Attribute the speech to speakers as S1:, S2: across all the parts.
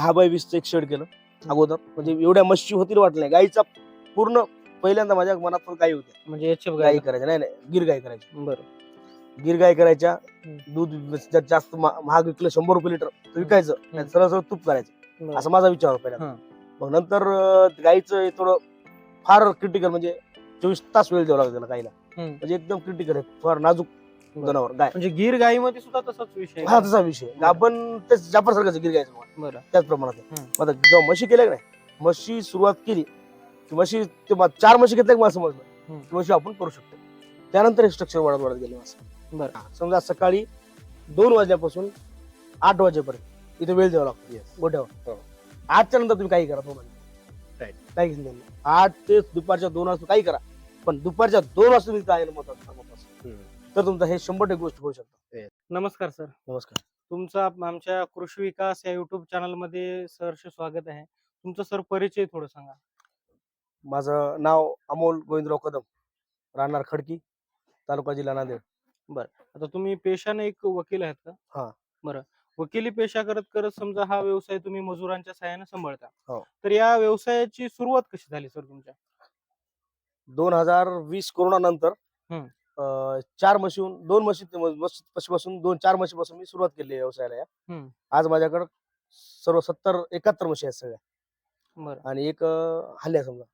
S1: दहा बाय वीसचं एक शेड केलं अगोदर. म्हणजे एवढ्या मच्छी होतील वाटलं नाही. गाईचा पूर्ण पहिल्यांदा माझ्या मनात पण गाई होत्या.
S2: म्हणजे एफ
S1: गाई करायच्या. नाही नाही गिर गाई करायची.
S2: बरं.
S1: गिर गाय करायच्या. दूध जास्त मा- महाग विकलं शंभर रुपये लिटर तर विकायचं. सरळ सरळ तूप करायचं. असा माझा विचार होता. मग नंतर अं, गाईचं हे थोडं फार क्रिटिकल म्हणजे चोवीस तास वेळ द्यावा लागतो त्याला गाईला.
S2: हम्म.
S1: म्हणजे एकदम क्रिटिकल आहे. फार नाजूक. जनावर गाय
S2: म्हणजे गीर गाईमध्ये सुद्धा तसाच विषय
S1: हा. तसा विषय आपण तेच जापर सारखं गिर गायचं.
S2: बरं
S1: त्याच प्रमाणात आहे.
S2: हम्म.
S1: मग आता जेव्हा म्हशी केल्या का नाही म्हशी सुरुवात केली की म्हशी ते चार म्हशी घेतल्या की मला समजलं
S2: हम्म.
S1: की म्हशी आपण करू शकतो त्यानंतर हे स्ट्रक्चर वाढत वाढत गेले माझं
S2: बरं
S1: समजा सकाळी दोन वाजल्यापासून आठ वाजेपर्यंत इथे वेळ द्यावा लागतो गोठ्यावर आठच्या नंतर तुम्ही काही करा वाजे
S3: Right.
S1: काही घेऊन नाही. आठ ते दुपारच्या दोन वाजता काही करा पण दुपारच्या दोन वाजता तुम्ही काय महत्वाचं. तर तुमचं हे शंभर टक्के गोष्ट होऊ शकतो.
S2: नमस्कार सर.
S1: नमस्कार.
S2: तुमचं आप- आमच्या कृषी विकास या युट्यूब चॅनलमध्ये सहर्ष स्वागत आहे. तुमचं सर परिचय थोडं सांगा.
S1: माझं नाव अमोल गोविंदराव कदम राहणार खडकी तालुका जिल्हा नांदेड.
S2: आता तुम्ही पेशाने एक वकील आहेत का?
S1: हा.
S2: बरं. वकिली पेशा करत करत समजा हा व्यवसाय तुम्ही मजुरांच्या सहाय्याने सांभाळता.
S1: हो.
S2: तर या व्यवसायाची सुरुवात कशी झाली सर तुमच्या?
S1: दोन हजार वीस कोरोना नंतर
S2: हम्म.
S1: अं, चार म्हशीहून दोन म्हशी म्हशीपासून दोन चार म्हशीपासून मी सुरुवात केली व्यवसायाला या. आज माझ्याकडे सर्व सत्तर एकाहत्तर म्हशी आहेत सगळ्या.
S2: बरं.
S1: आणि एक हल्ल्या समजा.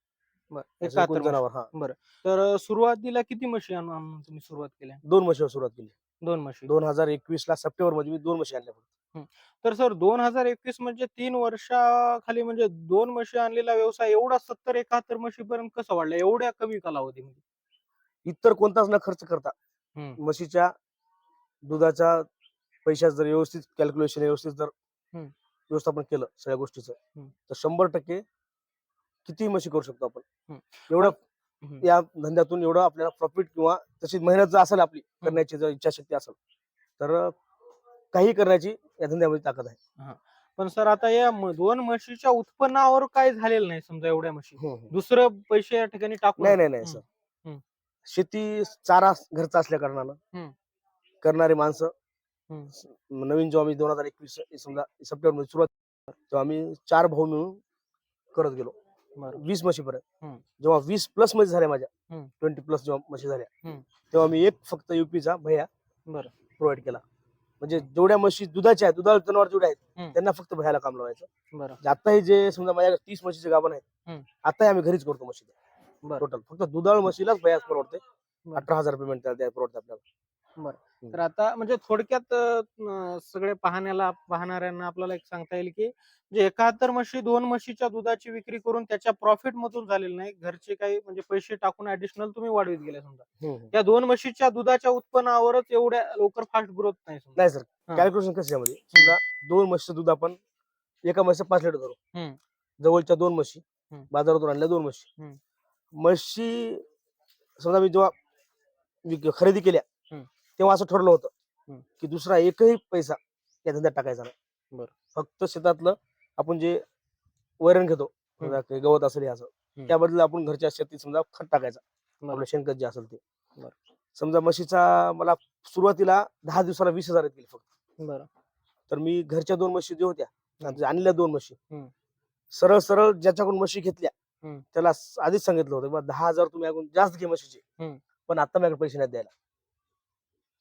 S2: बरं एकाहत्तर
S1: जनावर हा.
S2: म्हशी. तर सुरुवातीला किती म्हशी आणून तुम्ही सुरुवात केल्या?
S1: दोन म्हशीवर सुरुवात केली.
S2: दोन म्हशी.
S1: दोन हजार एकवीस ला सप्टेंबरमध्ये मी दोन म्हशी आणल्या
S2: तर सर दोन हजार एकवीस म्हणजे तीन वर्षाखाली म्हणजे दोन म्हशी आणलेला व्यवसाय एवढा सत्तर एकाहत्तर म्हशी पर्यंत कसा वाढला? एवढ्या कमी कालावधीमध्ये.
S1: इतर कोणताच न खर्च करता
S2: हम्म.
S1: म्हशीच्या दुधाच्या पैशाचं जर व्यवस्थित कॅल्क्युलेशन व्यवस्थित जर
S2: हम्म.
S1: व्यवस्थापन केलं सगळ्या गोष्टीचं. तर शंभर टक्के किती म्हशी करू शकतो आपण
S2: हम्म.
S1: एवढं
S2: हम्म.
S1: या धंद्यातून एवढं आपल्याला प्रॉफिट किंवा तशी मेहनत जर असेल आपली करण्याची जर इच्छाशक्ती असेल तर काही करण्याची या धंद्यामध्ये ताकद आहे
S2: पण सर आता या म- दोन म्हशीच्या उत्पन्नावर काय झालेलं नाही समजा एवढ्या म्हशी दुसरं पैसे या ठिकाणी टाकून
S1: नाही नाही नाही. सर. शेती चारा घरचा असल्या कारणानं. करणारी माणसं नवीन जेव्हा आम्ही दोन हजार एकवीस समजा सप्टेंबरमध्ये सुरुवात तेव्हा आम्ही चार भाऊ मिळून करत गेलो. वीस
S2: हम्म.
S1: जेव्हा वीस प्लसमध्ये झाल्या माझ्या. ट्वेंटी प्लस जेव्हा म्हशी झाल्या. तेव्हा मी एक फक्त युपीचा भैया
S2: बरं.
S1: प्रोव्हाइड केला म्हणजे जेवढ्या म्हशी दुधाच्या आहेत दुधाळ जनावर जेवढे आहेत. त्यांना फक्त भैयाला काम लावायचं
S2: बरं
S1: आताही जे समजा माझ्याकडे तीस म्हशीचे गाभण आहेत. आताही आम्ही घरीच करतो म्हशी
S2: बरं.
S1: टोटल. फक्त दुधाळ म्हशीलाच भैयाच परवडते.
S2: बरं.
S1: अठरा हजार पेमेंट त्याला परवडते आपल्याला.
S2: तर आता म्हणजे थोडक्यात अं, सगळे पाहण्याला पाहणाऱ्यांना आपल्याला एक सांगता येईल की जे एकाहत्तर म्हशी दोन म्हशीच्या दुधाची विक्री करून त्याच्या प्रॉफिट मधून झालेलं नाही. घरचे काही म्हणजे पैसे टाकून ऍडिशनल तुम्ही वाढवीत गेले समजा. त्या दोन म्हशीच्या दुधाच्या उत्पन्नावरच एवढ्या लवकर फास्ट ग्रोथ नाही समजा.
S1: नाही सर.
S2: हा.
S1: कॅल्क्युलेशन कसं आहे यामध्ये? समजा दोन म्हशीचं दूध आपण एका म्हशीचं पाच लिटर
S2: हम्म.
S1: जवळच्या दोन म्हशी
S2: हम्म.
S1: बाजारातून आणल्या दोन म्हशी.
S2: हम्म.
S1: म्हशी समजा मी जेव्हा विक- खरेदी केल्या
S2: हम्म.
S1: तेव्हा असं ठरलं होतं
S2: हम्म.
S1: की दुसरा एकही पैसा या धंद्यात टाकायचा नाही
S2: बरं.
S1: फक्त शेतातलं आपण जे वैरण घेतो समजा काही गवत असेल हे असं
S2: हम्म.
S1: त्याबद्दल आपण घरच्या शेतीत समजा खत टाकायचा
S2: बरं.
S1: आपलं शेणखत जे असेल ते
S2: बरं.
S1: समजा म्हशीचा मला सुरुवातीला दहा दिवसाला वीस हजार येतील फक्त
S2: बरं
S1: तर मी घरच्या दोन म्हशी ज्या होत्या आणल्या दोन म्हशी
S2: हम्म.
S1: सरळ सरळ ज्याच्याकडून म्हशी घेतल्या
S2: हम्म.
S1: त्याला स- आधीच सांगितलं होतं बा दहा हजार तुम्ही अजून जास्त घे म्हशीचे.
S2: हम्म.
S1: पण आता माझ्याकडे पैसे नाही द्यायला.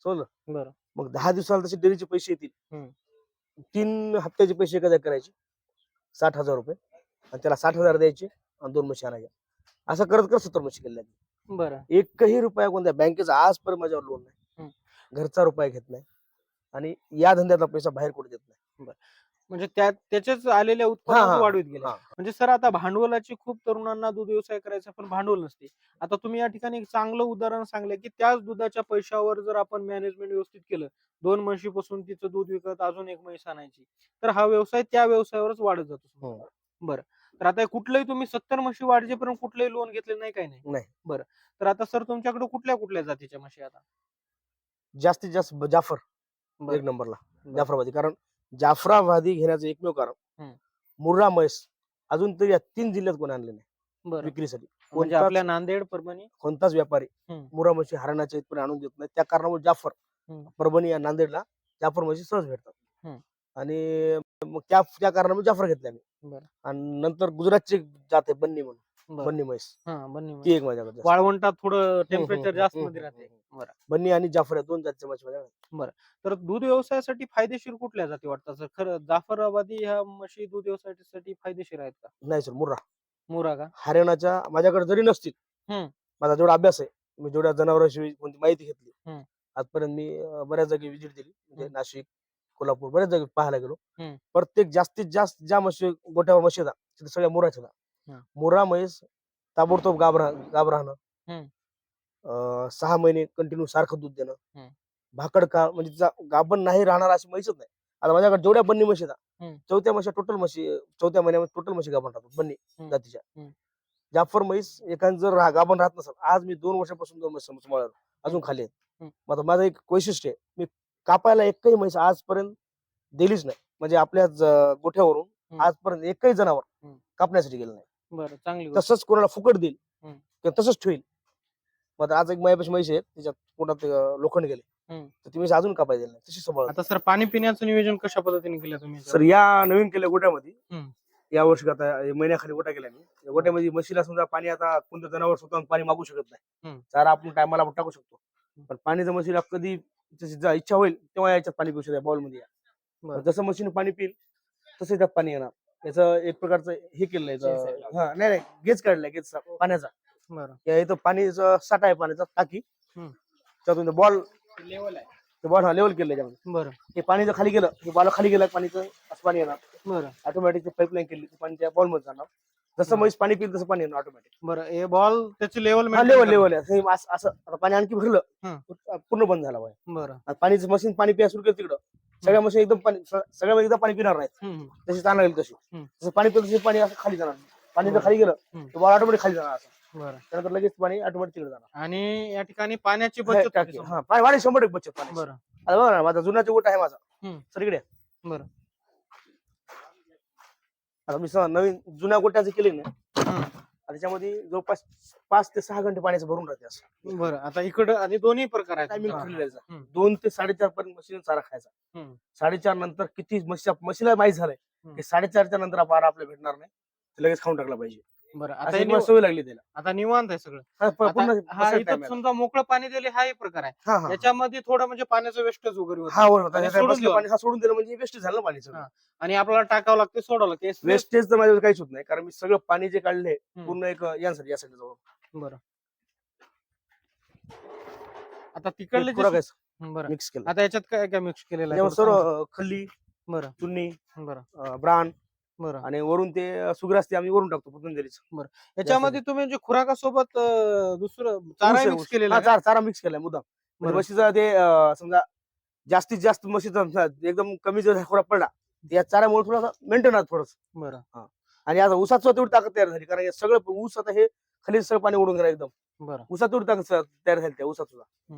S1: समजलं?
S2: बरं.
S1: मग दहा दिवसाला तसे डेअरीचे पैसे येतील.
S2: हम्म.
S1: तीन हप्त्याचे पैसे जागी करायचे. साठ हजार रुपये. आणि त्याला साठ हजार द्यायचे आणि दोन म्हशी आणायच्या. असं करत करत सत्तर म्हशी केल्या
S2: बरं.
S1: एकही रुपया कोणत्या बँकेचा आजपर्यंत माझ्यावर लोन नाही. घरचा रुपया घेत नाही. आणि या धंद्यातला पैसा बाहेर कुठे देत नाही.
S2: म्हणजे त्या त्याच्याच आलेल्या
S1: हा,
S2: उत्पन्न
S1: हा.
S2: वाढवीत गेले.
S1: हा.
S2: म्हणजे सर आता भांडवलाची खूप तरुणांना दूध व्यवसाय करायचा पण भांडवल नसते. आता तुम्ही या ठिकाणी एक चांगलं उदाहरण सांगलं की त्याच दुधाच्या पैशावर जर आपण मॅनेजमेंट व्यवस्थित केलं दोन म्हशीपासून तिचं दूध विकत अजून एक म्हैस आणायची तर हा व्यवसाय त्या व्यवसायावरच वाढत जातो
S1: हो.
S2: बरं. तर आता कुठलंही तुम्ही सत्तर म्हशी वाढजेपर्यंत कुठलंही लोन घेतले नाही काही नाही.
S1: नाही.
S2: बरं. तर आता सर तुमच्याकडे कुठल्या कुठल्या जातीच्या म्हशी आता?
S1: जास्तीत जास्त ब- जाफर.
S2: बरं.
S1: एक नंबरला जाफराबादी. कारण जाफराबादी घेण्याचं एकमेव कारण. मुर्रा म्हैस अजून तरी या तीन जिल्ह्यात कोणी आणले नाही विक्रीसाठी
S2: म्हणजे आपल्या नांदेड परभणी
S1: कोणताच व्यापारी. मुर्रा म्हशी हरणाच्या इथपर्यंत आणून देत नाही त्या कारणामुळे जाफर. परभणी या नांदेडला जाफर म्हशी सहज भेटतात. आणि मग त्या त्या कारणामुळे जाफर घेतले आम्ही
S2: बरं.
S1: आणि नंतर गुजरातची जात आहे बन्नी म्हणून
S2: बरं.
S1: बन्नी म्हैस
S2: हा बन्नी
S1: ती
S2: म्हैस.
S1: एक माझ्याकडे जास्त.
S2: वाळवंटात थोडं टेम्परेचर
S1: हम्म,
S2: जास्त
S1: हम्म,
S2: मध्ये
S1: हम्म,
S2: राहते
S1: हम्म.
S2: बरं
S1: बन्नी आणि जाफर या दोन जातीच्या म्हशी माझ्याकडे
S2: तर दूध व्यवसायासाठी फायदेशीर कुठल्या जाती वाटतात सर खरं जाफराबादी ह्या म्हशी दूध व्यवसायासाठी फायदेशीर आहेत का
S1: नाही सर मुर्रा
S2: मुरा का
S1: हरियाणाच्या माझ्याकडे जरी नसतील
S2: हम्म.
S1: माझा जेवढा अभ्यास आहे मी जेवढ्या जनावरांविषयी कोणती माहिती घेतली
S2: हम्म.
S1: आजपर्यंत मी अं, बऱ्याच जागी व्हिजिट दिली म्हणजे
S2: हम्म.
S1: नाशिक कोल्हापूर बऱ्याच जागी पाहायला गेलो
S2: हम्म.
S1: प्रत्येक जास्तीत जास्त ज्या म्हशी गोट्यावर म्हशी आहेत तिथे सगळ्या मुराच्या. मुरा म्हैस ताबडतोब राह राहणं
S2: हम्म.
S1: अं, सहा महिने कंटिन्यू सारखं दूध देणं
S2: हम्म.
S1: भाकड काळ म्हणजे तिचा गाभण नाही राहणार अशी म्हैसच नाही आता माझ्याकडे जेवढ्या बन्नी म्हशी आहेत
S2: हम्म.
S1: ना, चौथ्या म्हशी टोटल म्हशी चौथ्या महिन्यामध्ये टोटल म्हशी गाभण राहतात बन्नी
S2: हम्म.
S1: जातीच्या
S2: हम्म.
S1: जाफर म्हैस एखाद जर रा- गाभण राहत नसेल आज मी दोन वर्षापासून दोन म्हशी सांभाळलो अजून खाली आहेत
S2: हम्म.
S1: मग आता माझं एक वैशिष्ट्य आहे मी कापायला एकही म्हैस आजपर्यंत दिलीच नाही म्हणजे आपल्या ज- गोठ्यावरून
S2: हम्म.
S1: आजपर्यंत एकही जनावर
S2: हम्म.
S1: कापण्यासाठी गेलं नाही
S2: बरं चांगली गोष्ट.
S1: तसंच कोणाला फुकट देईल
S2: हम्म.
S1: किंवा तसंच ठेवील मग आता आज एक माझ्यापाशी म्हैस आहे त्याच्यात पोटात अं, लोखंड गेले
S2: हम्म.
S1: तर ती म्हैस अजून कापायला दिली नाही तशी सांभाळ
S2: आता सर पाणी पिण्याचं नियोजन कशा पद्धतीने केलं तुम्ही
S1: सर या नवीन केल्या गोट्यामध्ये
S2: हम्म.
S1: या वर्षी आता महिन्याखाली गोटा केला मी या गोट्यामध्ये म्हशीला समजा पाणी आता कोणतं जनावर स्वतः पाणी मागू शकत नाही
S2: हम्म.
S1: चारा आपण टायमाला टाकू शकतो पण पाणी जर म्हशीला कधी जशी जा- इच्छा होईल तेव्हा याच्यात पाणी पिऊ शकतो बॉलमध्ये या.
S2: बरं.
S1: जसं म्हशीने पाणी पिईल तसं त्यात पाणी येणार याचं एक प्रकारचं हे केलंय याचं- हा नाही नाही गेज काढलाय गेज पाण्याचा.
S2: बरं.
S1: या इथं पाणीचा साठा आहे पाण्याचा टाकी.
S2: हम्म.
S1: त्यातून बॉल बॉल हा लेवल केलं याच्यामध्ये
S2: बरं.
S1: हे पाणी जर खाली गेलं हे बॉल खाली गेलं पाणीचं असं पाणी येणार.
S2: बरं.
S1: ऑटोमॅटिक पाईपलाईन केली ते पाणी त्या बॉलमध्ये जाणार. जसं
S2: हा.
S1: म्हैस पाणी पिईल तसं पाणी येणार ऑटोमॅटिक
S2: बरं हे बॉल त्याची लेवल
S1: लेवल लेवल आहे. असं- असं असं आता पाणी आणखी भरलं
S2: हम्म.
S1: पूर्ण बंद झाला
S2: बरं.
S1: आता पाणीचं मशीन पाणी पिया सुरू केलं तिकडं. सगळ्या मशीन एकदम पाणी सगळ्या एकदम पाणी पिणार
S2: हम्म.
S1: तशी ताण लागेल तशी. जसं पाणी पिलं तसे पाणी असं खाली जाणार पाणी जर. खाली गेलं. तर बॉल ऑटोमॅटिक खाली जाणार असं
S2: बरं
S1: त्यानंतर लगेच पाणी ऑटोमॅटिक तिकडे जाणार
S2: आणि या ठिकाणी पाण्याची बचत. होते
S1: हा पाणी वाढेल शंभर टक्के बचत पाणी
S2: बरं
S1: आता बघा ना माझा जुनाचा गोट आहे माझा
S2: हम्म.
S1: सर इकडे
S2: बरं
S1: आता मी नवीन जुन्या गोट्याचं केले ना
S2: हम्म.
S1: त्याच्यामध्ये जवळपास पाच ते सहा घंटे पाण्याचं भरून राहते असं
S2: बरं आता इकडं आणि दोन्ही प्रकार आहेत
S1: टायमिंग
S2: हा.
S1: ठरलेलं आहे
S2: हम्म.
S1: दोन ते साडेचार पर्यंत मशीन चारा खायचा
S2: हम्म.
S1: साडेचार नंतर किती म्हशी म्हशीला माहीत झालंय
S2: हम्म.
S1: की साडेचारच्या नंतर पारा आपल्याला भेटणार नाही ते लगेच खाऊन टाकला पाहिजे
S2: बरं आता हे निव-
S1: लागली त्याला.
S2: आता निवांत आहे सगळं.
S1: हा, प-
S2: आता
S1: पूर्ण
S2: हा
S1: बसायला
S2: इथं
S1: time आहे.
S2: समजा मोकळं पाणी दिले हा एक प्रकार आहे.
S1: हा, हा.
S2: याच्यामध्ये थोडं म्हणजे पाण्याचं वेस्टेज वगैरे होतं.
S1: हा
S2: सोडून
S1: बसलं
S2: दिलं.
S1: पाणी हा सोडून दिलं म्हणजे वेस्ट झालं पाणी सगळं
S2: हा. आणि आपल्याला टाकावं लागते सोडावं लागते. वेस्ट
S1: वेस्टेज तर माझ्यावर काहीच होत नाही. कारण मी सगळं पाणी जे काढले पूर्ण एक यासाठी यासाठी जवळ.
S2: बरं. आता तिकडले जे बरं.
S1: मिक्स केलं.
S2: आता याच्यात काय काय मिक्स केलेलं आहे
S1: त्याच्यावर
S2: थोडं
S1: सर्व
S2: सांगा.
S1: अं, खल्ली
S2: बरं.
S1: चुन्नी
S2: बरं.
S1: अं, ब्राण
S2: बरं.
S1: आणि वरून ते सुग्रास ते आम्ही वरून टाकतो पतंजलीचं.
S2: याच्यामध्ये तुम्ही जे खुराकासोबत अं, दुसरं चारा
S1: ऊस आहे,
S2: मिक्स
S1: ऊस.
S2: केलेला
S1: हा,
S2: आहे का?
S1: चारा चारा मिक्स केलाय मुद्दाम. म्हणजे
S2: बरं.
S1: म्हशीचं ते अं, समजा जास्तीत जास्त म्हशीचा समजा एकदम कमी जर खुराक पडला तर या चाऱ्यामुळे थोडासा मेंटेन राहत थोडस.
S2: बरं.
S1: आणि आता ऊसात सुद्धा तेवढी ताकद तयार झाली कारण हे सगळं ऊस आता हे खाली सगळं पाणी ओढून गेलं एकदम.
S2: बरं.
S1: ऊसात तेवढी ताकद स- तयार झाली त्या ऊसात सुद्धा.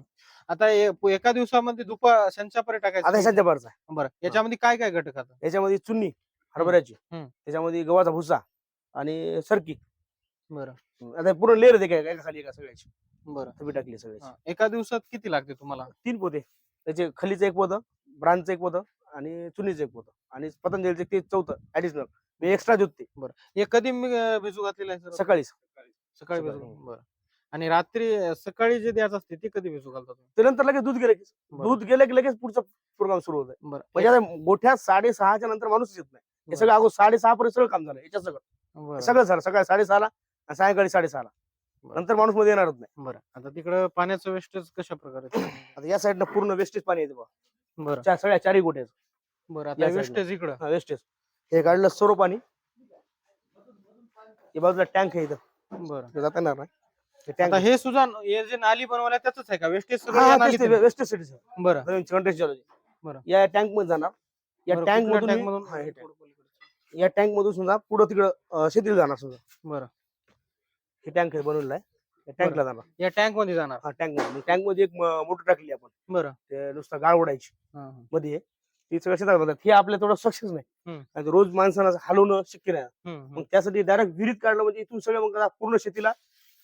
S2: आता ए- एका दिवसामध्ये दुपार संचापरे
S1: आता हे
S2: टाकायचं
S1: सध्या
S2: बरं. याच्यामध्ये काय काय घटक आता?
S1: याच्यामध्ये चुन्नी. हरभऱ्याची.
S2: हम्म.
S1: त्याच्यामध्ये गव्हाचा भुसा आणि सरकी.
S2: बरं.
S1: आता पूर्ण लेअर आहे काय एका खाली एका सगळ्याची.
S2: बरं.
S1: तुम्ही टाकली सगळ्याची.
S2: हा. एका दिवसात किती लागते तुम्हाला?
S1: तीन पोते. त्याचे खलीचं एक पोतं ब्रांडचं एक पोतं आणि चुनीचं एक पोतं. आणि पतंजलीचं ते चौथं ऍडिशनल मी एक्स्ट्रा देत ते
S2: हे कधी मी अं, भिजू घातलेलं आहे सर?
S1: सकाळीच.
S2: सकाळी
S1: सकाळी.
S2: भिजू बरं. आणि रात्री अं, सकाळी जे द्यायचं असते ते कधी भिजू घालतात तुम्ही?
S1: त्यानंतर लगेच दूध गेलं की
S2: बरं.
S1: दूध गेलं की लगेच पुढचा प्रोग्राम सुरू होत
S2: बरं.
S1: म्हणजे आता गोठ्यात साडेसहाच्या नंतर माणूस येत नाही. हे. सगळं अगोदर साडेसहा पर्यंत सगळं काम झालं याच्यात सगळं. सगळं झालं सकाळी साडेसहाला आणि सायंकाळी साडेसहाला. नंतर माणूसमध्ये येणारच नाही.
S2: बरं. आता तिकडं पाण्याचं वेस्टेज कशा प्रकारे?
S1: आता या साईडनं पूर्ण वेस्टेज पाणी येते बा
S2: बरं.
S1: सगळ्या चारही गोट्याचं
S2: बरं
S1: या
S2: आता. वेस्टेज इकडं.
S1: हा वेस्टेज हे काढलं सर्व पाणी. हे बाजूला टँक आहे इथं.
S2: बरं.
S1: ते जाता येणार नाही. हे
S2: आता हे सुद्धा हे जे नाली बनवल्या त्याच आहे का? वेस्टेज
S1: हा, हा, तेच ते
S2: सगळं
S1: वेस्टेज सिटीज
S2: बरं.
S1: नवीन कंटेस्ट.
S2: बरं.
S1: या टँकमध्ये जाणार. या
S2: बरं,
S1: टँक
S2: कुठल्या tank मधून?
S1: या टँक मधून समजा पुढं तिकडं शेतीला जाणार समजा.
S2: बरं.
S1: हे टँक बनवलेला आहे. या टँकला जाणार.
S2: या टँकमध्ये जाणार.
S1: हा टँकमध्ये. टँकमध्ये एक मोटर टाकली आपण.
S2: बरं.
S1: ते नुसतं गाळ ओढायची.
S2: हा, हा.
S1: मध्ये आहे. ती सगळं शेतात बनतात हे आपल्या थोडं सक्सेस नाही.
S2: हम्म.
S1: आणि रोज माणसाला असं हलवणं शक्य नाही.
S2: हम्म, हम्म.
S1: मग त्यासाठी डायरेक्ट विहिरीत काढलं म्हणजे इथून सगळं मग आता पूर्ण शेतीला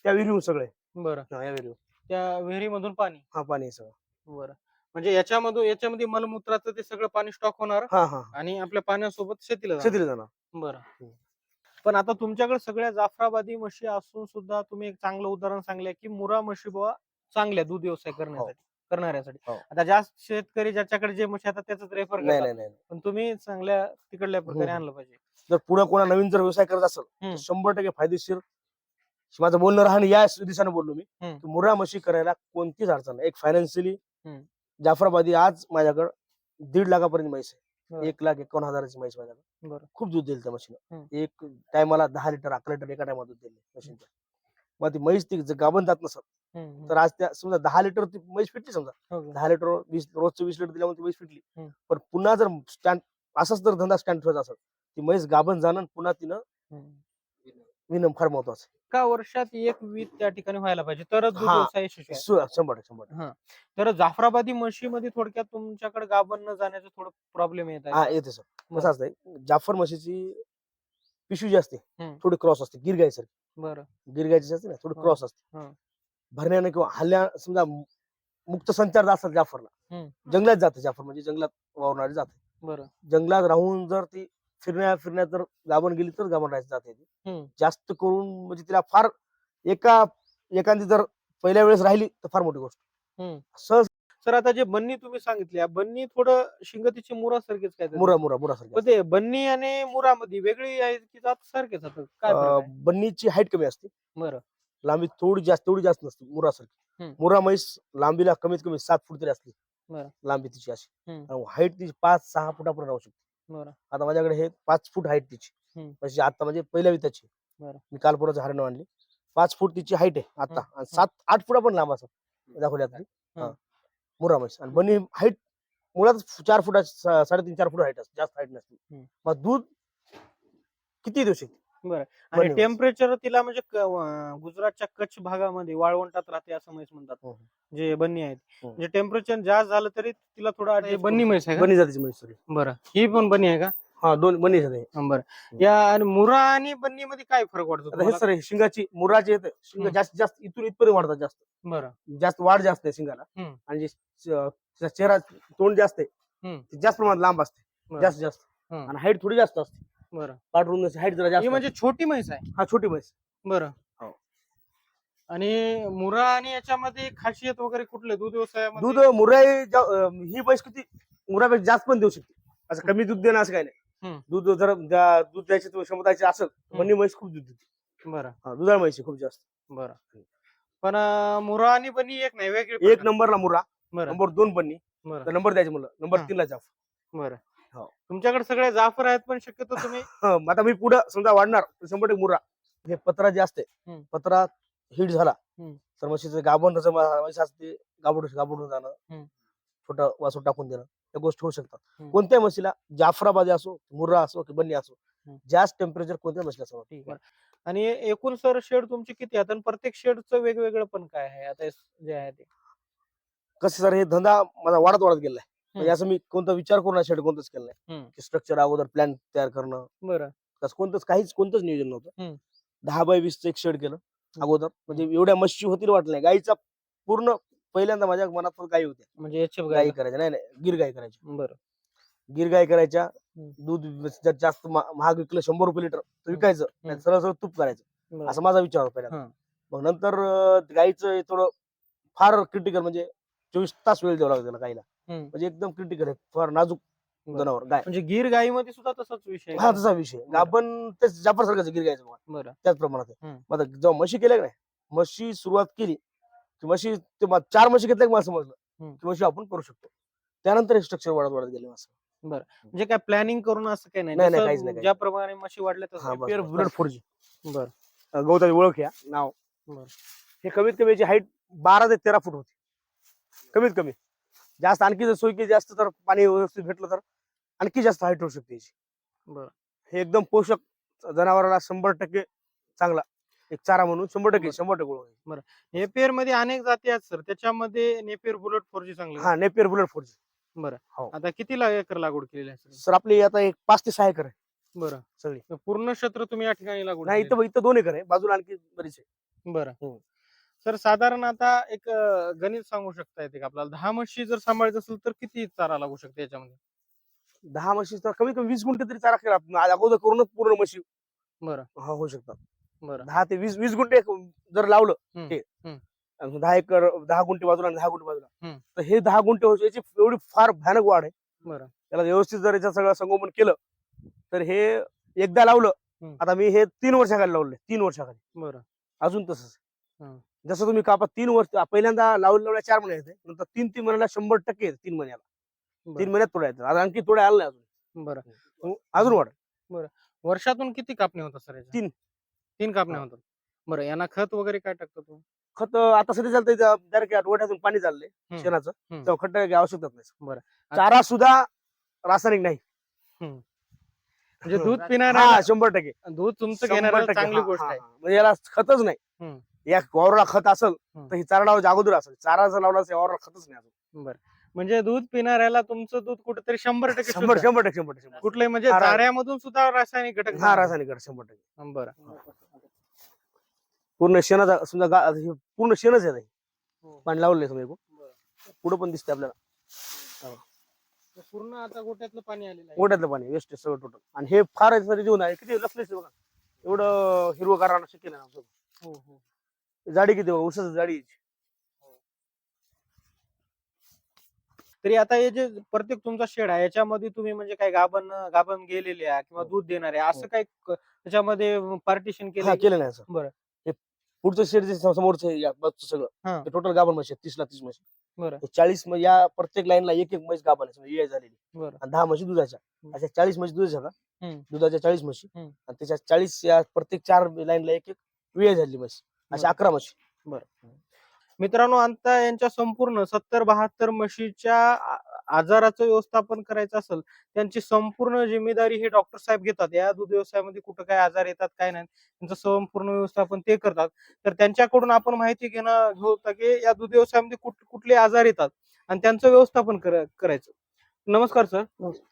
S1: त्या विहिरीहून सगळे.
S2: बरं.
S1: हा, या विहिरीहून.
S2: त्या विहिरीमधून पाणी.
S1: हा पाणी आहे सगळं.
S2: बरं. म्हणजे याच्यामधून याच्यामध्ये मलमूत्राचं ते सगळं पाणी स्टॉक होणार
S1: हा हा
S2: आणि आपल्या पाण्यासोबत शेतीला जाणार.
S1: शेतीला जाणार
S2: बरं. पण आता तुमच्याकडे सगळ्या जाफराबादी म्हशी असून सुद्धा तुम्ही एक चांगलं उदाहरण सांगले की मुरा म्हशी बुवा चांगल्या दूध व्यवसाय करण्यासाठी करणाऱ्यासाठी
S1: हो.
S2: आता जास्त शेतकरी ज्याच्याकडे जे म्हशी आता त्याच रेफर
S1: नाही
S2: करतात
S1: नाही नाही
S2: पण तुम्ही चांगल्या तिकडल्या प्रकारे
S1: हम्म.
S2: आणलं पाहिजे
S1: जर पुढे कोणा नवीन जर व्यवसाय करत असेल
S2: हम्म.
S1: तर शंभर टक्के फायदेशीर माझं बोलणं राहणं या दिशेने बोललो मी
S2: हम्म.
S1: की मुरा म्हशी करायला कोणतीच अडचण नाही एक फायनान्शियली
S2: हम्म.
S1: जाफराबादी आज माझ्याकडे दीड लाखापर्यंत म्हैस. आहे एक लाख एकावन्न हजाराची म्हैस माझ्याकडे. खूप दूध देईल त्या
S2: हम्म.
S1: एक टायमाला दहा लिटर अकरा लिटर एका टायमात दूध दिले म्हशींच्या मग ती म्हैस ती गाभण जात नसत. तर आज त्या समजा दहा लिटर ती म्हैस फिटली समजा
S2: हो?
S1: दहा लिटर वीस रोजचं वीस लिटर दिल्यामुळे ती म्हैस फिटली. पण पुन्हा जर स्टँड असाच जर धंदा स्टँड ठेवायचा असेल ती म्हैस गाभण जाणं पुन्हा तिनं विणं फार महत्वाचं आहे.
S2: एका वर्षात एक वीत त्या ठिकाणी व्हायला पाहिजे तरच दूध
S1: हा.
S2: व्यवसाय यशस्वी आहे.
S1: शंभर टक्के शंभर टक्के.
S2: तर जाफराबादी म्हशीमध्ये थोडक्यात तुमच्याकडे गाभण न जाण्याचं थोडं प्रॉब्लेम येत
S1: हा
S2: आहे
S1: येते सर. कसं असतंय जाफर म्हशीची पिशवी जी असते
S2: हम्म.
S1: थोडी क्रॉस असते गिरगाई सर
S2: बरं
S1: गिरगायची असते ना थोडी
S2: हा.
S1: क्रॉस असते
S2: हा.
S1: भरण्याने किंवा हल्ल्या समजा मु- मुक्त संचार असतात जाफरला
S2: हम्म.
S1: जंगलात जाते जाफर म्हणजे जंगलात वावरणारी जाते
S2: बरं
S1: जंगलात राहून जर ती फिरण्या फिरण्यात जर गाभण गेली तर गाभण राहायची जाते ती. जास्त करून म्हणजे तिला फार एका एखादी जर पहिल्या वेळेस राहिली तर फार मोठी गोष्ट. सहज
S2: सर आता जे बन्नी तुम्ही सांगितली या बन्नी थोडं शिंगतीची मुरा सारखीच काय
S1: मुरा मुरा मुरा सारखी
S2: ते बन्नी आणि मुरामध्ये वेगळी आहे की जात सारखेच
S1: बन्नीची हाईट कमी असते.
S2: बरं.
S1: लांबी थोडी जास्त तेवढी जास्त नसते मुरासारखी.
S2: हम्म.
S1: मुरा म्हैस लांबीला कमीत कमी सात फूट तरी असली.
S2: बरं.
S1: लांबी तिची अशी. हाईट तिची पाच सहा फुटापर्यंत राहू शकते.
S2: बरं
S1: आता माझ्याकडे हे पाच फूट हाईट तिची.
S2: हम्म.
S1: म्हणजे आता म्हणजे पहिल्या विताची
S2: बरं.
S1: मी काल परत हरणं आणली. पाच फूट तिची हाईट आहे आता.
S2: हम्म.
S1: आणि सात आठ फुटा पण लांब असत दाखवल्या हा. मुरा म्हैस. आणि बनी हाईट मुळात चार फुटा साडेतीन चार फुट हाईट असते. जास्त हाईट नसते.
S2: हम्म.
S1: मग दूध किती देऊ शकते
S2: आणि
S1: बन्नी म्हैस.
S2: टेम्परेचर तिला म्हणजे क- अं, गुजरातच्या कच्छ भागामध्ये वाळवंटात राहते असं म्हैस म्हणतात
S1: हो, हो.
S2: जे बन्नी आहेत
S1: हो.
S2: म्हणजे टेम्परेचर जास्त झालं तरी तिला थोडं adjust बन्नी म्हैस आहे का?
S1: बनी जातीची म्हैस सगळी
S2: बरं ही पण बन्नी आहे का
S1: हा दोन बनी जाते
S2: हं, बरं या आणि मुरा आणि बन्नी मध्ये काय फरक वाटतो
S1: आता हे
S2: तुम्हाला?
S1: सर हे शिंगाची मुराची येते शिंग
S2: हम्म.
S1: जास्त जास्त इथून इथपर्यंत वाढतात जास्त
S2: बरं
S1: जास्त वाढ जास्त आहे शिंगाला
S2: हम्म.
S1: आणि जे च- तिचा चेहरा तोंड जास्त आहे
S2: हम्म.
S1: ते जास्त प्रमाणात लांब असते
S2: बरं.
S1: जास्त जास्त
S2: हम्म.
S1: आणि हाईट थोडी जास्त असते
S2: बरं.
S1: पाठवून हाईट जरा जास्त
S2: ही म्हणजे छोटी म्हैस आहे.
S1: हा छोटी म्हैस.
S2: बरं.
S1: हो.
S2: आणि मुरा आणि याच्यामध्ये खासियत वगैरे कुठले? दूध व्यवसायामध्ये?
S1: दूध मुराई जा- अं, ही म्हैस किती? मुरापेक्षा जास्त पण देऊ शकते. असं कमी दूध देणं असं काही नाही. दूध जर दूध द्यायची क्षमताची असेल तर बन्नी म्हैस खूप दूध देते.
S2: बरं.
S1: हा, दुधाळ म्हैस आहे खूप जास्त.
S2: बरं. पण अं, मुरा आणि बन्नी एक नाही वेगळी
S1: एक नंबरला मुरा
S2: बरं.
S1: नंबर दोन बन्नी
S2: बरं.
S1: नंबर द्यायचे मुलं. नंबर
S2: हा.
S1: तीनला जाफ
S2: बरं.
S1: हो.
S2: तुमच्याकडे सगळे जाफर आहेत पण शक्यतो तुम्ही
S1: हं, आता मी पुढं समजा वाढणार तर शंभर टक्के मुरा हे पत्रा जे असते
S2: हम्म.
S1: पत्रा हिट झाला
S2: हम्म.
S1: तर म्हशीचं गाभण जसं मा- म्हैस असते गाबड गाबडून जाणं. छोटं वासू टाकून देणं त्या गोष्टी होऊ शकतात
S2: हम्म.
S1: कोणत्या म्हशीला जाफराबादी असो मुर्रा असो की बन्नी असो
S2: हम्म.
S1: जास्त टेम्परेचर कोणत्या म्हशीला असो
S2: ठीक आहे आणि एकूण सर शेड तुमचे किती आहेत आणि प्रत्येक शेडचं वेगवेगळं पण काय आहे आता हे जे आहे ते
S1: कसं सर हे धंदा माझा वाढत वाढत गेलाय म्हणजे
S2: हम्म.
S1: असं मी कोणता विचार करून शेड कोणतंच केलं नाही. की स्ट्रक्चर अगोदर प्लॅन तयार करणं.
S2: बरं.
S1: तसं कोणतंच काहीच कोणतंच नियोजन
S2: हम्म.
S1: नव्हतं दहा बाय वीसचं एक शेड केलं अगोदर. म्हणजे एवढ्या म्हशी होतील वाटलं नाही. गाईचा पूर्ण पहिल्यांदा माझ्या मनात पण गाई होत्या.
S2: म्हणजे एफ
S1: गाई करायच्या. नाही नाही गिर गाई करायच्या.
S2: बरं.
S1: गिर गाय करायच्या. दूध जर जास्त मा- महाग विकलं शंभर रुपये लिटर तर विकायचं. नाही सरळ सरळ तूप करायचं.
S2: बरं.
S1: असा माझा विचार होता पहिला
S2: हा.
S1: मग नंतर अं, गाईचं हे थोडं फार क्रिटिकल म्हणजे चोवीस तास वेळ द्यावा लागतो त्याला गाईला.
S2: हम्म.
S1: म्हणजे एकदम क्रिटिकल आहे. फार नाजूक
S2: बरं.
S1: जनावर गाय.
S2: म्हणजे गीर गाईमध्ये सुद्धा तसाच विषय आहे.
S1: हा
S2: का?
S1: तसा विषय गाभण तेच जाफर सारखं गिर गायचं बघा.
S2: बरं.
S1: त्याच प्रमाणात आहे.
S2: हम्म.
S1: मग आता जेव्हा म्हशी केल्या का नाही म्हशी सुरुवात केली की म्हशी ते मा- चार म्हशी घेतल्या की मला समजलं
S2: हम्म.
S1: की म्हशी आपण करू शकतो. त्यानंतर स्ट्रक्चर वाढत वाढत गेले असं.
S2: म्हणजे काय प्लॅनिंग करून असं काही नाही.
S1: नाही, काहीच नाही, काहीच
S2: ज्याप्रमाणे म्हशी वाढल्या
S1: हा
S2: तसं
S1: बस फोर जी
S2: बरं.
S1: गवताची ओळख या. नाव.
S2: बरं.
S1: हे कमीत कमी याची हाईट बारा ते तेरा फूट होती. कमीत कमी. जास्त आणखी जर सोयी जास्त तर पाणी व्यवस्थित भेटलं तर आणखी जास्त हाईट होऊ शकते
S2: बरं.
S1: हे एकदम पोषक जनावराला शंभर टक्के चांगला एक चारा म्हणून शंभर टक्के शंभर टक्के आहे.
S2: नेपियरमध्ये अनेक जाती आहेत सर. त्याच्यामध्ये नेपियर बुलेट फोर जी चांगली
S1: हा नेपियर बुलेट फोर जी.
S2: बरं.
S1: हो.
S2: आता किती एकर लागवड केलेली आहे सर?
S1: आपली आता एक पाच ते सहा एकर आहे.
S2: बरं.
S1: सगळी.
S2: पूर्ण क्षेत्र तुम्ही या ठिकाणी लागवड
S1: नाही इथं इथं दोन एकर आहे. बाजूला आणखी बरीच आहे
S2: आहे. बरं.
S1: हो.
S2: सर साधारण आता एक गणित सांगू शकता येते का आपल्याला? दहा म्हशी जर सांभाळायचं असेल तर किती चारा लागू शकते याच्यामध्ये?
S1: दहा म्हशी तर कमीत कमी वीस गुंठे तरी चारा केला आपण. अगोदर करूनच पूर्ण म्हशी
S2: बरं.
S1: हा होऊ शकतात.
S2: बरं.
S1: दहा ते वीस वीस गुंठे जर लावलं
S2: हम्म,
S1: ते
S2: हम्म.
S1: आणि दहा एकर दहा गुंठे बाजूला आणि दहा गुंठे बाजूला
S2: हम्म.
S1: तर हे दहा गुंठे होऊ- याची एवढी फार भयानक वाढ आहे.
S2: बरं.
S1: त्याला व्यवस्थित जर याचं सगळं संगोपन केलं तर हे एकदा लावलं
S2: हम्म.
S1: आता मी हे तीन वर्षाखाली लावले तीन वर्षाखाली.
S2: बरं.
S1: अजून तसंच.
S2: हम्म.
S1: जसं तुम्ही कापा तीन वर्ष पहिल्यांदा लावलं लावल्या चार महिने येते नंतर तीन तीन महिन्याला शंभर टक्के येते तीन महिन्याला तीन
S2: बरं
S1: महिन्यात तोडा येतात आणखी तोडा आला नाही अजून
S2: बरं
S1: हो, अजून वाढ
S2: वर्षातून किती कापणी होतात सर?
S1: तीन.
S2: तीन कापण्या. होतात बरं यांना खत वगैरे काय टाकतो तू
S1: खत आता सध्या चालतंय डायरेक्ट पाणी चाललंय. शेणाचं. तेव्हा खत टाकायची आवश्यकताच नाही
S2: बरं.
S1: चारा सुद्धा रासायनिक नाही
S2: म्हणजे दूध पिणाऱ्या
S1: शंभर टक्के
S2: दूध तुमचं
S1: टक्के.
S2: चांगली गोष्ट आहे.
S1: म्हणजे याला खतच नाही. या वावराला खत असेल. तर ही चारा लावायच्या अगोदर असेल. चारा जर लावला असेल वावराला खतच नाही अजून.
S2: बरं. म्हणजे दूध पिणाऱ्याला तुमचं दूध कुठेतरी शंभर टक्के
S1: शंभर. शंभर टक्के शंभर टक्के. शंभर
S2: कुठलंही म्हणजे
S1: हा,
S2: चाऱ्यामधून सुद्धा रासायनिक घटक
S1: टक्के. हा रासायनिक आहे, शंभर टक्के.
S2: बरं.
S1: पूर्ण शेणाचा समजा गा- हे पूर्ण शेणच आहे
S2: हो.
S1: पाणी समजा पुढे पण दिसते आपल्याला.
S2: पूर्ण आता गोट्यातलं पाणी आलेलं आहे.
S1: गोट्यातलं पाणी वेस्ट सगळं टोटल आणि हे फार याच्यासाठी जीवन आहे. किती लक्षलेस बघा. एवढं हिरवं गाराणं शक्य नाही आमचं.
S2: हो हो.
S1: जाडी किती बघा उसाची जाडी.
S2: तरी आता हे जे प्रत्येक तुमचा शेड आहे याच्यामध्ये तुम्ही म्हणजे काय गाभण गाभण गेलेले आहे किंवा
S1: हो.
S2: दूध देणारे आहे, असं काही क- त्याच्यामध्ये पार्टिशन
S1: हा
S2: केलं
S1: केलं नाही
S2: बरं.
S1: हे पुढचं शेड जे समोरचं या बाजूचं सगळं
S2: हा.
S1: टोटल गाभण म्हशी तीस ला तीस म्हशी
S2: बरं.
S1: हे चाळीस या प्रत्येक लाईनला एक एक म्हैस गाभण आहे समजा झालेली
S2: बरं
S1: आणि दहा म्हशी दुधाच्या
S2: हम्म.
S1: अशा चाळीस म्हशी दुधाच्या का
S2: हम्म.
S1: दुधाच्या चाळीस म्हशी
S2: हम्म.
S1: आणि त्याच्या चाळीस या प्रत्येक चार लाईनला एक एक वेळ झालेली म्हशी अशा
S2: बरं.
S1: अकरा म्हशी
S2: मित्रांनो आता यांच्या संपूर्ण सत्तर बहात्तर म्हशीच्या आजाराचं व्यवस्थापन करायचं असेल त्यांची संपूर्ण जिम्मेदारी हे डॉक्टर साहेब घेतात. या दूध व्यवसायामध्ये कुठं काय आजार येतात काय नाही त्यांचं संपूर्ण व्यवस्थापन ते करतात. तर त्यांच्याकडून आपण माहिती घेणं घेऊ होतं की या दूध व्यवसायामध्ये कुठ कुठले आजार येतात आणि त्यांचं व्यवस्थापन करा- करायचं. नमस्कार सर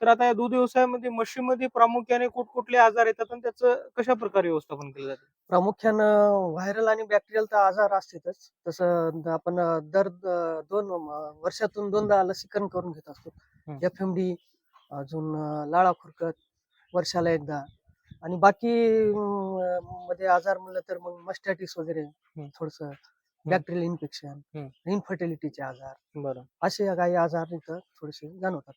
S2: तर आता या दूध व्यवसायामध्ये म्हशीमध्ये प्रामुख्याने कुठकुठले आजार येतात आणि त्याचं कशा प्रकारे व्यवस्थापन केलं जातं?
S3: प्रामुख्यानं व्हायरल आणि बॅक्टेरियल तर आजार असतातच. तसं आपण दर दोन वर्षातून दोनदा लसीकरण करून घेत असतो. एफ एम डी अजून लाळा खुरकत वर्षाला एकदा. आणि बाकी मध्ये आजार म्हणलं तर मग मस्टॅटिस वगैरे थोडस बॅक्टेरियल इन्फेक्शन इन्फर्टिलिटीचे आजार
S2: बरं.
S3: असे काही आजार इथं थोडेसे जाणवतात.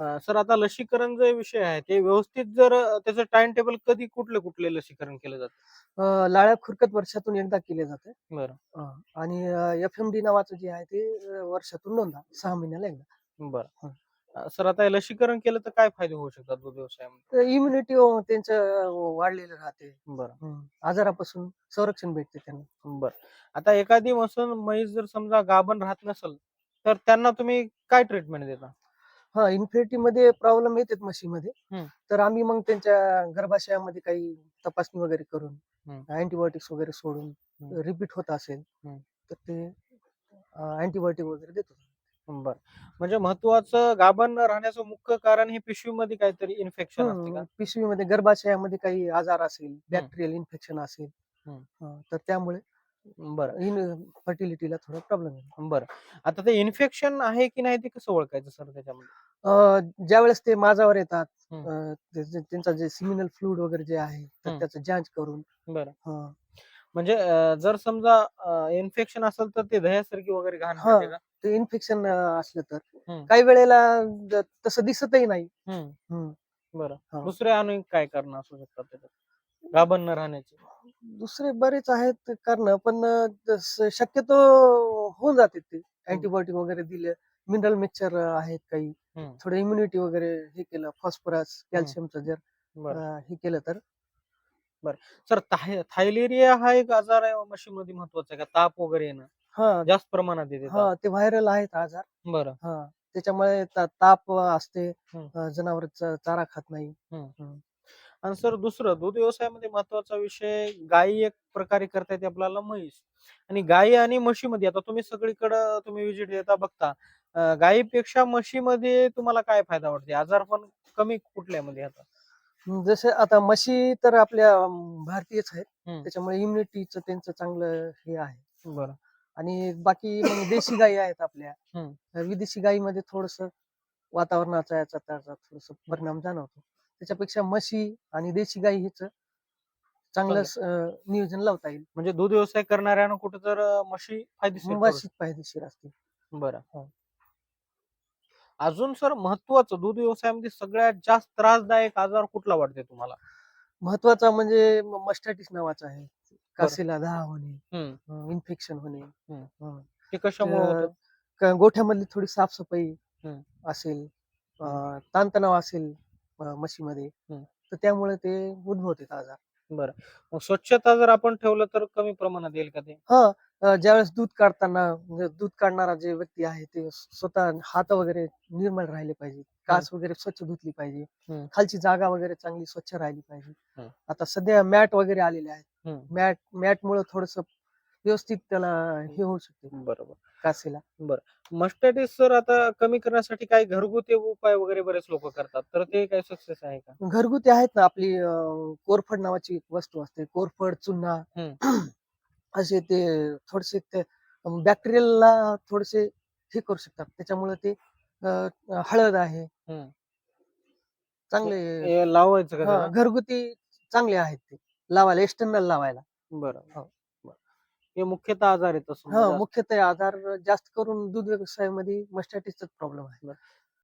S2: अं, सर आता लसीकरण जे विषय आहे ते व्यवस्थित जर त्याचं टाइम टेबल कधी कुठले कुठले लसीकरण केलं जातं?
S3: लाळ्या खुरकत वर्षातून एकदा केले जाते.
S2: बरं.
S3: आणि एफ एम डी नावाचं जे आहे ते वर्षातून दोनदा सहा महिन्याला एकदा.
S2: बरं. सर आता हे लसीकरण केलं तर काय फायदे होऊ शकतात दूध व्यवसायामध्ये
S3: इम्युनिटी त्यांचं वाढलेलं राहते
S2: बरं.
S3: आजारापासून संरक्षण भेटते त्यांना
S2: बर आता एखादी मसन म्हैस जर समजा गाभण राहत नसेल तर त्यांना तुम्ही काय ट्रीटमेंट देता
S3: हा इन्फिनिटी मध्ये प्रॉब्लेम येतात म्हशीमध्ये
S2: हम्म.
S3: तर आम्ही मग त्यांच्या गर्भाशयामध्ये काही तपासणी वगैरे करून
S2: हम्म.
S3: अँटीबायोटिक्स वगैरे सोडून
S2: हम्म.
S3: रिपीट होत असेल
S2: हम्म.
S3: तर ते अँटीबायोटिक वगैरे देतो
S2: बर. म्हणजे महत्वाचं गाभण राहण्याचं मुख्य कारण हे पिशवीमध्ये काहीतरी इन्फेक्शन असते का?
S3: पिशवीमध्ये गर्भाशयामध्ये काही आजार असेल बॅक्टेरियल इन्फेक्शन असेल
S2: हम्म.
S3: हा, तर त्यामुळे
S2: बरं
S3: फर्टिलिटीला थोडा प्रॉब्लेम येतो
S2: बरं. आता ते इन्फेक्शन आहे की नाही ते कसं ओळखायचं सर त्याच्यामध्ये?
S3: अं, ज्यावेळेस ते माझावर येतात
S2: हम्म.
S3: अं, ते- जे- त्यांचा जे सिमिनल फ्लुइड वगैरे जे आहे तर
S2: हम्म.
S3: त्याचं जांच करून
S2: बरं. म्हणजे जर समजा इन्फेक्शन असेल तर ते दह्यासारखी वगैरे घाण
S3: हा.
S2: होते का
S3: ते इन्फेक्शन असलं तर
S2: हम्म.
S3: काही वेळेला तसं दिसतही नाही
S2: हम्म.
S3: हम्म.
S2: बरं
S3: हा.
S2: दुसरे अनेक काय कारण असू शकतात त्याच्यात गाभण न राहण्याचे
S3: दुसरे बरेच आहेत कारण पण शक्यतो होऊन जाते ते अँटीबायोटिक वगैरे दिले मिनरल मिक्सचर आहेत काही
S2: हम्म.
S3: थोडं इम्युनिटी वगैरे हे केलं फॉस्फरस कॅल्शियमचं जर
S2: बरं
S3: अं, हे केलं तर
S2: सर थाय- थायलेरिया हा एक आजार आहे म्हशीमध्ये महत्त्वाचा आहे का? ताप वगैरे येणं.
S3: हा.
S2: जास्त प्रमाणात येते
S3: हा ते व्हायरल आहेत आजार.
S2: बरं.
S3: हा त्याच्यामुळे ता- ताप असते.
S2: हम्म.
S3: जनावर चारा खात नाही.
S2: आणि सर दुसरं दूध व्यवसायामध्ये महत्त्वाचा विषय गायी एक प्रकारे करता येते आपल्याला म्हैस. आणि गायी आणि म्हशीमध्ये आता तुम्ही सगळीकडे तुम्ही विजिट देता बघता अं, गायीपेक्षा म्हशीमध्ये तुम्हाला काय फायदा वाटते? आजार पण कमी कुठल्यामध्ये आता?
S3: जसे आता म्हशी तर आपल्या भारतीयच आहेत.
S2: हम्म.
S3: त्याच्यामुळे इम्युनिटीचं त्यांचं चांगलं हे आहे.
S2: बरं.
S3: आणि बाकी मग देशी गायी आहेत आपल्या.
S2: हम्म.
S3: तर विदेशी गायीमध्ये थोडस वातावरणाचा याचा त्याचा थोडस परिणाम जाणवतो. त्याच्यापेक्षा म्हशी आणि देशी गायी हिच चांगलं अं, नियोजन लावता येईल.
S2: म्हणजे दूध व्यवसाय करणाऱ्यांना कुठं तर अं, म्हशी फायदेशीर ठरू
S3: म्हशी फायदेशीर असते
S2: बरं.
S3: हो.
S2: अजून सर महत्वाचं दूध व्यवसायामध्ये सगळ्यात जास्त त्रासदायक आजार कुठला वाटते तुम्हाला?
S3: महत्त्वाचा म्हणजे मस्टॅटिस नावाचा आहे. कासेला दहा होणे इन्फेक्शन होणे.
S2: ते कशामुळे
S3: गोठ्यामधली थोडी साफसफाई. असेल ताणतणाव असेल म्हशीमध्ये. तर त्यामुळे ते उद्भवते आजार.
S2: बरं. मग स्वच्छता जर आपण ठेवलं तर कमी प्रमाणात येईल का ते?
S3: हा. अं, ज्यावेळेस दूध काढताना म्हणजे दूध काढणारा जे व्यक्ती आहे ते स्वतः हात वगैरे निर्मळ राहिले पाहिजे. कास वगैरे स्वच्छ धुतली पाहिजे.
S2: हम्म.
S3: खालची जागा वगैरे चांगली स्वच्छ राहिली पाहिजे.
S2: हम्म.
S3: आता सध्या मॅट वगैरे आलेले आहेत.
S2: हम्म.
S3: मॅट मॅट मुळे थोडस व्यवस्थित त्याला हे होऊ शकते.
S2: बरोबर.
S3: कासेला
S2: मस्टॅटिस सर आता कमी करण्यासाठी काही घरगुती उपाय वगैरे बरेच लोक करतात तर ते काही सक्सेस आहे का?
S3: घरगुती आहेत ना आपली अं, कोरफड नावाची एक वस्तू असते कोरफड चुन्ना असे ते थोडेसे ते बॅक्टेरियलला थोडेसे हे करू शकतात. त्याच्यामुळे ते अं, हळद आहे.
S2: हम्म.
S3: चांगले
S2: हे लावायचं का
S3: हा,
S2: त्याला?
S3: घरगुती चांगले आहेत ते. लावायला एक्सटर्नल लावायला.
S2: बरं
S3: हो.
S2: हे मुख्यतः आजार असं
S3: हा मुख्यतः आधार जास्त करून दूध व्यवसायामध्ये मस्टॅटिसचा प्रॉब्लेम आहे